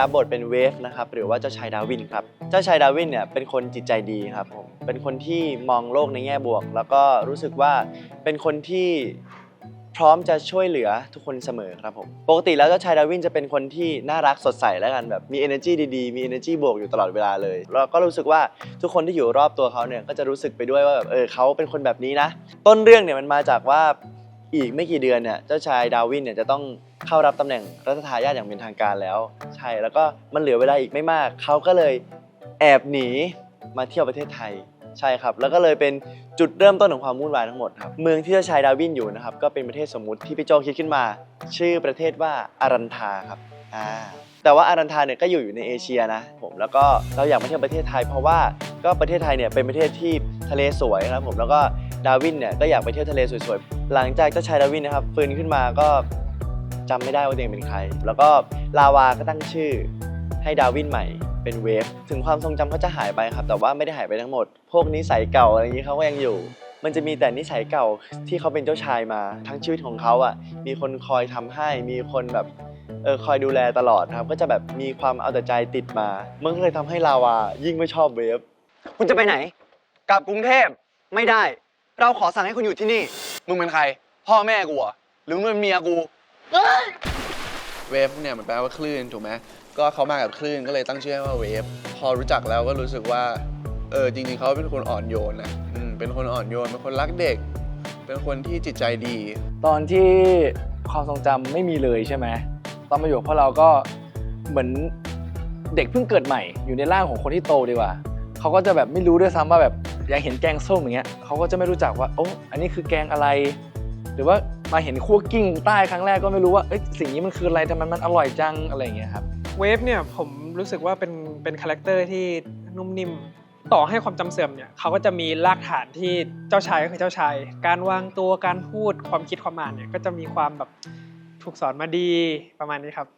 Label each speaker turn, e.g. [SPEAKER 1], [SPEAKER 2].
[SPEAKER 1] รับบทเป็นเวฟนะครับหรือว่าเจ้าชายดาวินครับเจ้าชายดาวินเนี่ยเป็นคนจิตใจดีครับผมเป็นคนที่มองโลกในแง่บวก แล้วก็รู้สึกว่าเป็นคนที่พร้อมจะช่วยเหลือทุกคนเสมอครับผมปกติแล้วเจ้าชายดาวินจะเป็นคนที่น่ารักสดใสแล้วกันแบบมี energy ดีๆมี energy บวกอยู่ตลอดเวลาเลยแล้วก็รู้สึกว่าทุกคนที่อยู่รอบตัวเขาเนี่ยก็จะรู้สึกไปด้วยว่าแบบเออเขาเป็นคนแบบนี้นะ ต้นเรื่องเนี่ยมันมาจากว่า อีกไม่กี่เดือนเนี่ยเจ้าชายดาวินเนี่ยจะต้องเข้ารับตำแหน่งรัชทายาทอย่างเป็นทางการแล้ว ใช่แล้วก็มันเหลือเวลาอีกไม่มากเขาก็เลยแอบหนีมาเที่ยวประเทศไทยใช่ครับ แล้วก็เลยเป็นจุดเริ่มต้นของความวุ่นวายทั้งหมดครับ เมืองที่เจ้าชายดาวินอยู่นะครับก็เป็นประเทศสมมุติที่พี่โจคิดขึ้นมา ชื่อประเทศว่าอารันทาครับอ่าแต่ว่าอารันทาเนี่ยก็อยู่อยู่ในเอเชียนะผมแล้วก็เราอยากมาเที่ยวประเทศไทย เพราะว่าก็ประเทศไทยเนี่ยเป็นประเทศที่ทะเลสวยครับผมแล้วก็ ดาวินเนี่ยก็อยากไปเที่ยวทะเลสวยๆ หลังจากเจ้าชายดาวินนะครับฟื้นขึ้นมาก็จำไม่ได้ว่าตัวเองเป็นใคร แล้วก็ลาวาก็ตั้งชื่อให้ดาวินใหม่เป็นเวฟ ถึงความทรงจำเขาจะหายไปครับ แต่ว่าไม่ได้หายไปทั้งหมด พวกนิสัยเก่าอะไรอย่างนี้เขาก็ยังอยู่ มันจะมีแต่นิสัยเก่าที่เขาเป็นเจ้าชายมา ทั้งชีวิตของเขาอะ มีคนคอยทำให้ มีคนแบบเออคอยดูแลตลอดครับ ก็จะแบบมีความเอาแต่ใจติดมา มันก็เลยทำให้ลาวายิ่งไม่ชอบเวฟ
[SPEAKER 2] คุณจะไปไหน กลับกรุงเทพไม่ได้ เราขอสั่งให้คุณอยู่ที่นี่
[SPEAKER 3] มึงเป็นใคร พ่อแม่กูเหรอหรือมึงเป็นเมียกูเวฟเนี่ยมันแปลว่าคลื่นถูกไหมก็เขามากับคลื่นก็เลยตั้งชื่อให้ว่าเวฟพอรู้จักแล้วก็รู้สึกว่าเออจริงๆเขาเป็นคนอ่อนโยนนะอืมเป็นคนอ่อนโยนเป็นคนรักเด็ก เป็นคนที่จิตใจดี
[SPEAKER 4] ตอนที่ความทรงจำไม่มีเลยใช่ไหมตอนมาอยู่กับพวกเราก็เหมือนเด็กเพิ่งเกิดใหม่ อยู่ในร่างของคนที่โตดีกว่าเขาก็จะแบบไม่รู้ด้วยซ้ำว่าแบบ อย่างเห็นแกงส้มอย่างเงี้ยเขาก็จะไม่รู้จักว่าโอ้อันนี้คือแกงอะไร หรือว่ามาเห็นคั่วกิ้งใต้ครั้งแรกก็ไม่รู้ว่าสิ่งนี้มันคืออะไรทำไมมันอร่อยจังอะไรอย่างเงี้ยครับ
[SPEAKER 5] เวฟเนี่ยผมรู้สึกว่าเป็นเป็นคาแรคเตอร์ที่นุ่มนิ่มต่อให้ความจำเสื่อมเนี่ยเขาก็จะมีรากฐานที่เจ้าชายก็คือเจ้าชาย การวางตัวการพูดความคิดความอ่านเนี่ยก็จะมีความแบบถูกสอนมาดีประมาณนี้ครับ